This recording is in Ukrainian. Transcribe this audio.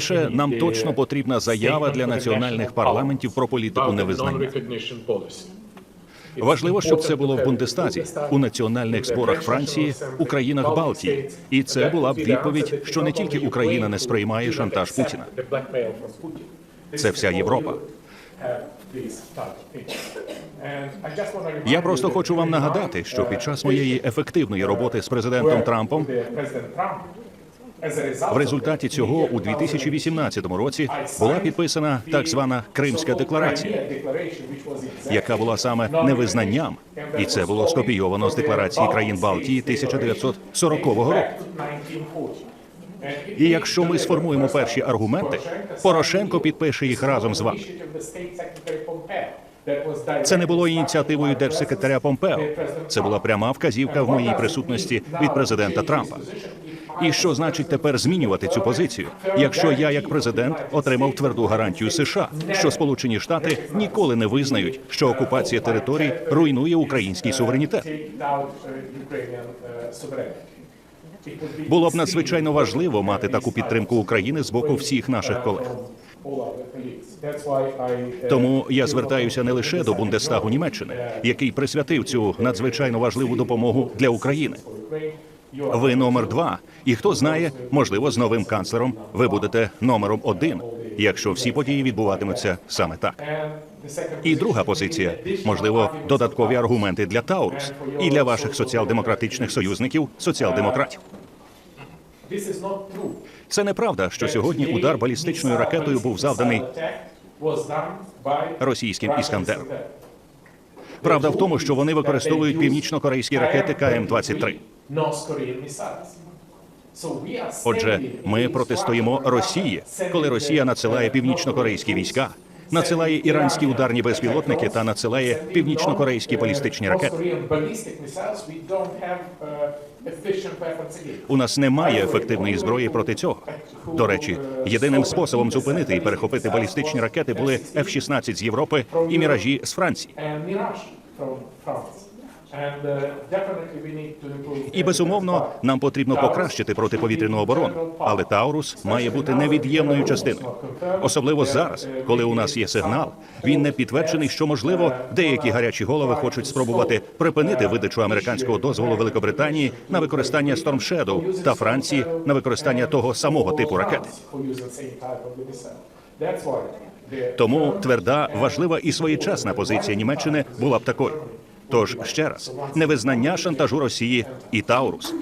Ще нам точно потрібна заява для національних парламентів про політику невизнання. Важливо, щоб це було в Бундестазі, у національних зборах Франції, у країнах Балтії. І це була б відповідь, що не тільки Україна не сприймає шантаж Путіна. Це вся Європа. Я просто хочу вам нагадати, що під час моєї ефективної роботи з президентом Трампом в результаті цього у 2018 році була підписана так звана Кримська декларація, яка була саме невизнанням, і це було скопійовано з декларації країн Балтії 1940 року. І якщо ми сформуємо перші аргументи, Порошенко підпише їх разом з вами. Це не було ініціативою держсекретаря Помпео. Це була пряма вказівка в моїй присутності від президента Трампа. І що значить тепер змінювати цю позицію, якщо я, як президент, отримав тверду гарантію США, що Сполучені Штати ніколи не визнають, що окупація територій руйнує український суверенітет. Було б надзвичайно важливо мати таку підтримку України з боку всіх наших колег. Тому я звертаюся не лише до Бундестагу Німеччини, який присвятив цю надзвичайно важливу допомогу для України. Ви номер два, і хто знає, можливо, з новим канцлером ви будете номером один, якщо всі події відбуватимуться саме так. І друга позиція, можливо, додаткові аргументи для Таурус і для ваших соціал-демократичних союзників, соціал-демократів. Це неправда, що сьогодні удар балістичною ракетою був завданий російським іскандером. Правда в тому, що вони використовують північно-корейські ракети КМ-23. Отже, ми протистоїмо Росії, коли Росія надсилає північно-корейські війська, надсилає іранські ударні безпілотники та надсилає північно-корейські балістичні ракети. У нас немає ефективної зброї проти цього. До речі, єдиним способом зупинити і перехопити балістичні ракети були F-16 з Європи і міражі з Франції. І безумовно нам потрібно покращити протиповітряну оборону, але Таурус має бути невід'ємною частиною. Особливо зараз, коли у нас є сигнал. Він не підтверджений, що можливо деякі гарячі голови хочуть спробувати припинити видачу американського дозволу Великобританії на використання Storm Shadow та Франції на використання того самого типу ракети. Тому тверда, важлива і своєчасна позиція Німеччини була б такою. Тож ще раз невизнання шантажу Росії і Таурус.